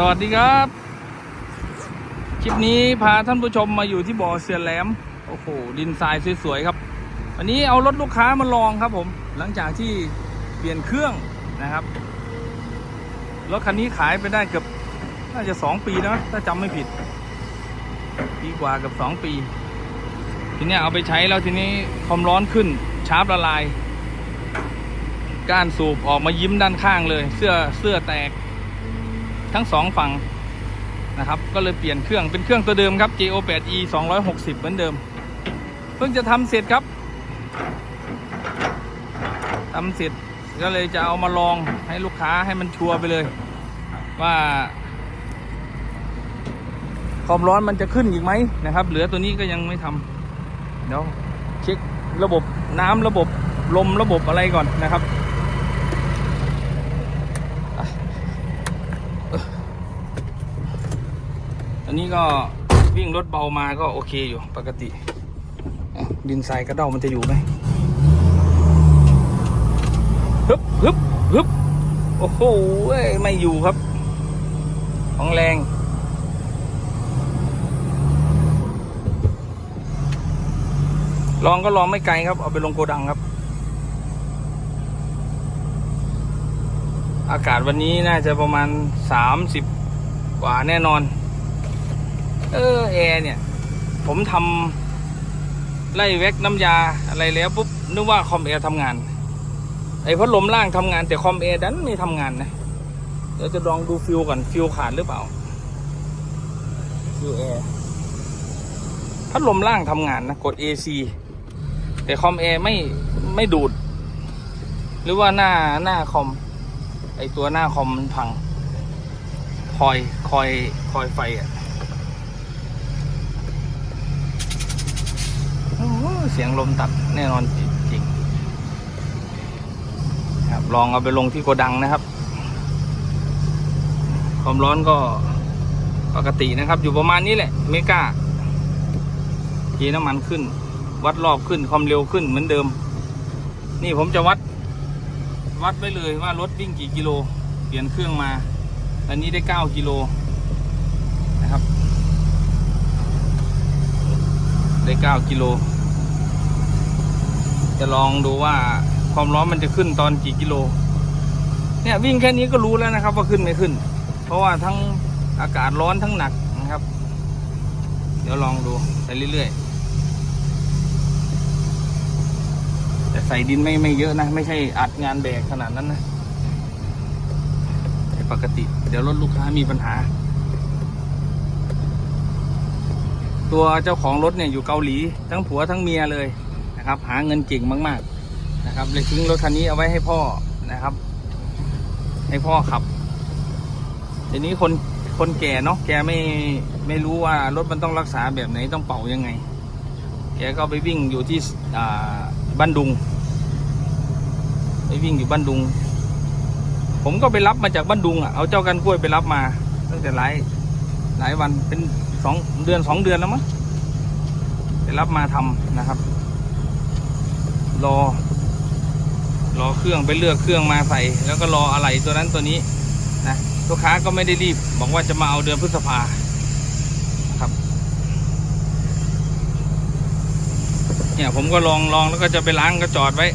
สวัสดีครับ คลิปนี้พาท่านผู้ชมมาอยู่ที่บ่อเสือแหลม โอ้โห ดินทรายสวยๆครับ วันนี้เอารถลูกค้ามาลองครับผม หลังจากที่เปลี่ยนเครื่องนะครับ รถคันนี้ขายไปได้เกือบน่าจะสองปีนะ ถ้าจำไม่ผิด ปีกว่ากับสองปี ทีนี้เอาไปใช้แล้วทีนี้ความร้อนขึ้น ชาร์ปละลาย ก้านสูบออกมายิ้มด้านข้างเลย เสื้อเสื้อแตก ทั้งสองฝั่งนะครับ ก็เลยเปลี่ยนเครื่องเป็นเครื่องตัวเดิมครับ JO8E 260 เหมือนเดิม เพิ่งจะทำเสร็จครับทำเสร็จก็เลยจะเอามาลองให้ลูกค้าให้มันชัวร์ไปเลย ว่าความร้อนมันจะขึ้นอีกไหมนะครับ เหลือตัวนี้ก็ยังไม่ทำเดี๋ยวเช็คระบบน้ำระบบลมระบบอะไรก่อนนะครับ นี้ก็วิ่งรถเบามาก็โอเคอยู่ปกติดินทรายกระเด้ามันจะอยู่ไหมฮึบฮึบฮึบโอ้โหไม่อยู่ครับ ของแรงลองก็ลองไม่ไกลครับ เอาไปลงโกดังครับ อากาศวันนี้น่าจะประมาณ 30 กว่าแน่นอน เออแอร์เนี่ย ผมทำไล่แว็กน้ำยาอะไรแล้วปุ๊บนึกว่าคอมแอร์ทำงาน ไอ้พัดลมล่างทำงาน แต่คอมแอร์ดันไม่ทำงานนะเดี๋ยวจะลองดูฟิวก่อนฟิวขาดหรือเปล่าฟิวแอร์พัดลมล่างทำงานนะกด AC แต่คอมแอร์ไม่ไม่ดูด หรือว่าหน้าหน้าคอม ไอตัวหน้าคอมมันพัง คอยคอยคอยไฟอะอ้โห เสียงลมตัดแน่นอนจริงๆครับลองเอาไปลงที่โกดังนะครับ ความร้อนก็ปกตินะครับ อยู่ประมาณนี้แหละเมกาเทน้ำมันขึ้น วัดรอบขึ้นความเร็วขึ้นเหมือนเดิม นี่ผมจะวัด วัดไว้เลยว่ารถวิ่งกี่กิโล เปลี่ยนเครื่องมา อันนี้ได้ 9 กิโลนะครับ ได้ 9 กิโล จะลองดูว่าความร้อนมันจะขึ้นตอนกี่กิโล เนี่ยวิ่งแค่นี้ก็รู้แล้วนะครับ ว่าขึ้นไม่ขึ้น เพราะว่าทั้งอากาศร้อนทั้งหนักนะครับ เดี๋ยวลองดูไปเรื่อยๆแต่ใส่ดินไม่ไม่เยอะนะ ไม่ใช่อัดงานแบกขนาดนั้นนะแต่ปกติ เดี๋ยวรถลูกค้ามีปัญหา ตัวเจ้าของรถเนี่ยอยู่เกาหลี ทั้งผัวทั้งเมียเลย นะครับ หาเงินเก่งมาก ๆ นะครับ เลยทิ้งรถคันนี้เอาไว้ให้พ่อนะครับ ให้พ่อขับทีนี้คนคนแก่เนาะแกไม่ไม่รู้ว่ารถมันต้องรักษาแบบไหนต้องเป่ายังไง แกก็ไปวิ่งอยู่ที่บ้านดุง ไปวิ่งอยู่บ้านดุง ผมก็ไปรับมาจากบ้านดุงอะเอาเจ้ากันกล้วยไปรับมา ตั้งแต่หลายหลายวันเป็นสองเดือนสองเดือนแล้วมั้งไปรับมาทำนะครับ รอ รอเครื่องไปเลือกเครื่องมาใส่ แล้วก็รออะไรตัวนั้นตัวนี้นะลูกค้าก็ไม่ได้รีบ บอกว่าจะมาเอาเดือนพฤษภาครับ เนี่ยผมก็ลองลองแล้วก็จะไปล้างก็จอดไว้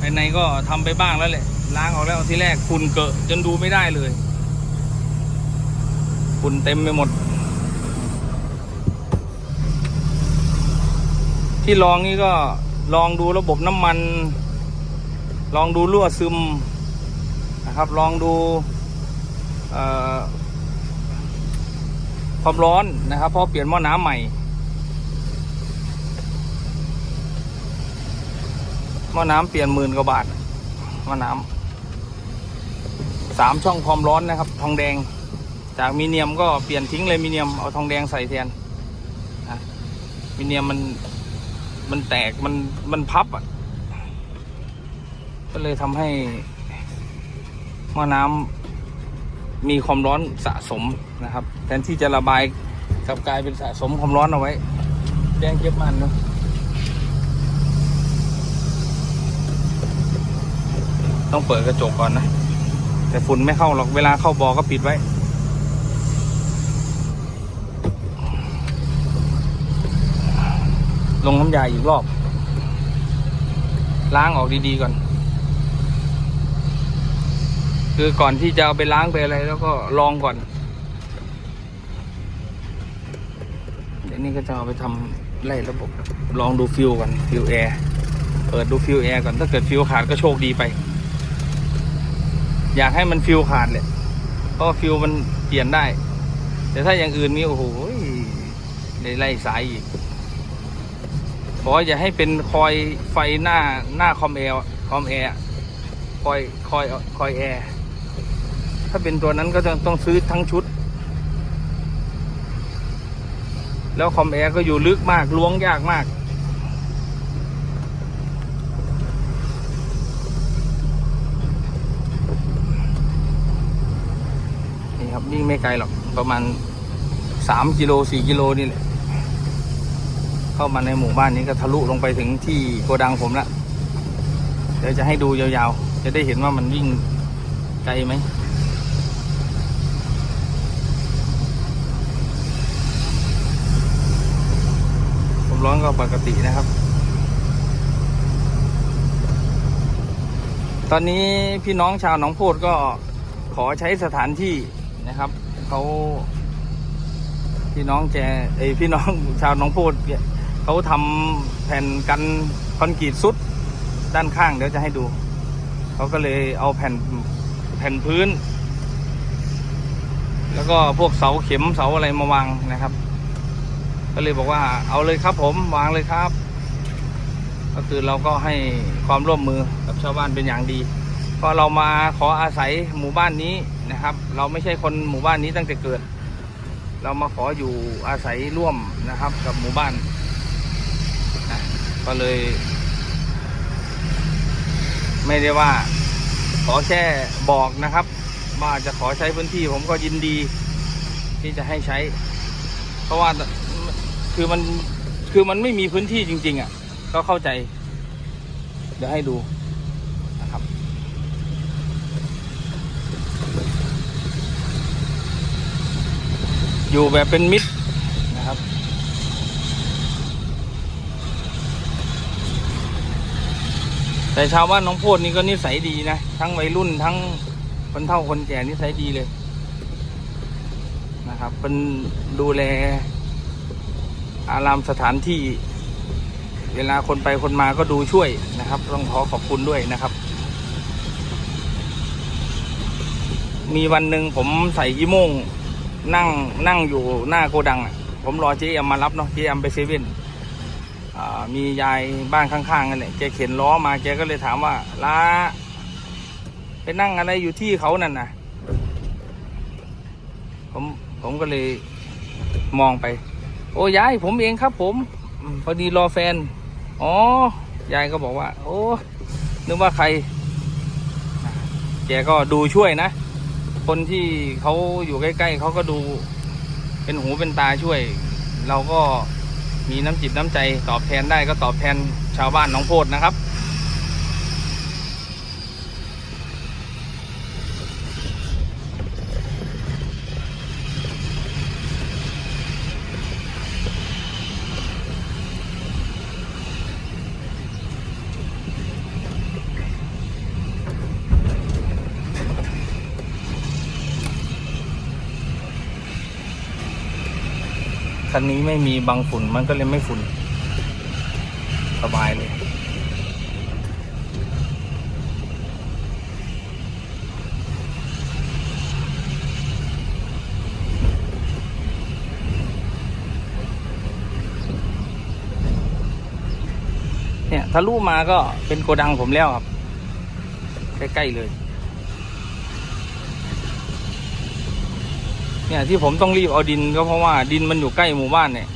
ภายในก็ทำไปบ้างแล้วแหละล้างออกแล้วทีแรกฝุ่นเกอะจนดูไม่ได้เลยฝุ่นเต็มไปหมด ที่ลองนี่ก็ลองดูระบบน้ำมัน ลองดูรั่วซึมนะครับ ลองดูความร้อนนะครับเพราะเปลี่ยนหม้อน้ำใหม่หม้อน้ำเปลี่ยนหมื่นกว่าบาทหม้อน้ำสามช่องความร้อนนะครับ ทองแดง จากมีเนียมก็เปลี่ยนทิ้งเลยมีเนียมเอาทองแดงใส่แทนมีเนียมมัน มันแตกมันมันพับอะ ก็เลยทำให้หม้อน้ำมีความร้อนสะสมนะครับ แทนที่จะระบายกลับกลายเป็นสะสมความร้อนเอาไว้ แดงเก็บมันเนาะต้องเปิดกระจกก่อนนะ แต่ฝุ่นไม่เข้าหรอกเวลาเข้าบอก็ปิดไว้ ลงน้ำยาอีกรอบ ล้างออกดีๆก่อน คือก่อนที่จะเอาไปล้างไปอะไร แล้วก็ลองก่อน เดี๋ยวนี้ก็จะเอาไปทำไล่ระบบ ลองดูฟิวก่อนฟิวแอร์เปิดดูฟิวแอร์ก่อนถ้าเกิดฟิวขาดก็โชคดีไป อยากให้มันฟิวขาดเลยเพราะฟิวมันเปลี่ยนได้ แต่ถ้าอย่างอื่นนี่โอ้โหไล่สายอีก บอกว่าอย่าให้เป็นคอยไฟหน้าหน้าคอมแอร์คอมแอร์คอยคอยคอยแอร์ถ้าเป็นตัวนั้นก็ต้องต้องซื้อทั้งชุด แล้วคอมแอร์ก็อยู่ลึกมากล้วงยากมาก นี่ครับวิ่งไม่ไกลหรอก ประมาณสามกิโลสี่กิโลนี่แหละ เข้ามาในหมู่บ้านนี้ก็ทะลุลงไปถึงที่โกดังผมละเดี๋ยวจะให้ดูยาวๆ จะได้เห็นว่ามันวิ่งไกลไหมผมร้อนก็ปกตินะครับ ตอนนี้พี่น้องชาวหนองโพดก็ขอใช้สถานที่นะครับเขาพี่น้องแจเอพี่น้องชาวหนองโพด เขาทำแผ่นกันคอนกรีตซุดด้านข้างเดี๋ยวจะให้ดู เขาก็เลยเอาแผ่นแผ่นพื้น แล้วก็พวกเสาเข็มเสาอะไรมาวางนะครับ ก็เลยบอกว่าเอาเลยครับผมวางเลยครับ ก็คือเราก็ให้ความร่วมมือกับชาวบ้านเป็นอย่างดีเพราะเรามาขออาศัยหมู่บ้านนี้นะครับ เราไม่ใช่คนหมู่บ้านนี้ตั้งแต่เกิด เรามาขออยู่อาศัยร่วมนะครับกับหมู่บ้าน ก็เลย ไม่ได้ว่า ขอแค่บอกนะครับว่าจะขอใช้พื้นที่ผมก็ยินดี ที่จะให้ใช้ เพราะว่าคือมันคือมันไม่มีพื้นที่จริง ๆอะ ก็เข้าใจ เดี๋ยวให้ดูนะครับอยู่แบบเป็นมิตรนะครับ แต่ชาวบ้านน้องโพดนี่ก็นิสัยดีนะ ทั้งวัยรุ่นทั้งคนเฒ่าคนแก่นิสัยดีเลย นะครับเป็นดูแล อารามสถานที่ เวลาคนไปคนมาก็ดูช่วยนะครับ ต้องขอขอบคุณด้วยนะครับ มีวันหนึ่งผมใส่ยี่โมง นั่งนั่งอยู่หน้าโกดัง ผมรอเจ๊แอมมารับเนาะเจ๊แอมไปเซเว่น มียายบ้านข้างๆกันแหละแกเข็นล้อมาแกก็เลยถามว่าล้าไปนั่งอะไรอยู่ที่เขานั่นนะผมผมก็เลยมองไป โอ้ยายผมเองครับ ผมพอดีรอแฟน อ๋อยายก็บอกว่า โอ้นึกว่าใคร แกก็ดูช่วยนะ คนที่เขาอยู่ใกล้ๆเขาก็ดู เป็นหูเป็นตาช่วย เราก็ มีน้ำจิตน้ำใจตอบแทนได้ก็ตอบแทนชาวบ้านน้องโพดนะครับ คันนี้ไม่มีบังฝุ่นมันก็เลยไม่ฝุ่น สบายเลย เนี่ยทะลุมาก็เป็นโกดังผมแล้วครับ ใกล้ ๆ เลย เนี่ยที่ผมต้องรีบเอาดินก็เพราะว่าดินมันอยู่ใกล้หมู่บ้านเนี่ย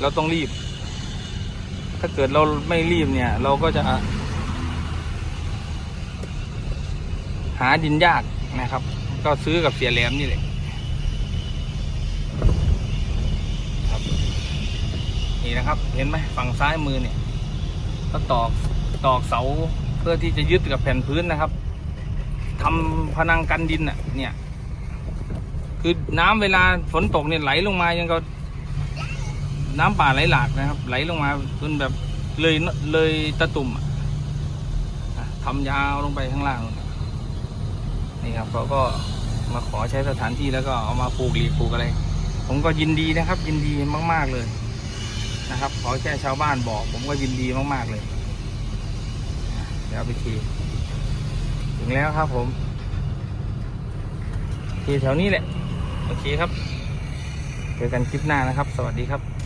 เราต้องรีบ ถ้าเกิดเราไม่รีบเนี่ย เราก็จะ หาดินยากนะครับ ก็ซื้อกับเสียแหลมนี่แหละครับนี่นะครับ เห็นไหมฝั่งซ้ายมือเนี่ย ก็ตอกตอกเสาเพื่อที่จะยึดกับแผ่นพื้นนะครับทำพนังกันดินอะ เนี่ย คือน้ำเวลาฝนตกเนี่ยไหลลงมายังก็ น้ำป่าไหลหลากนะครับ ไหลลงมาจนแบบเลยเลยตะตุ่มอะอะทำยาวลงไปข้างล่างนี่ครับเขาก็มาขอใช้สถานที่แล้วก็เอามาปลูกหลีปลูกอะไร ผมก็ยินดีนะครับ ยินดีมาก ๆเลยนะครับขอแค่ชาวบ้านบอก ผมก็ยินดีมาก ๆ เลยเดี๋ยวไปทีถึงแล้วครับผม ทีแถวนี้แหละ โอเคครับ เจอกันคลิปหน้านะครับ สวัสดีครับ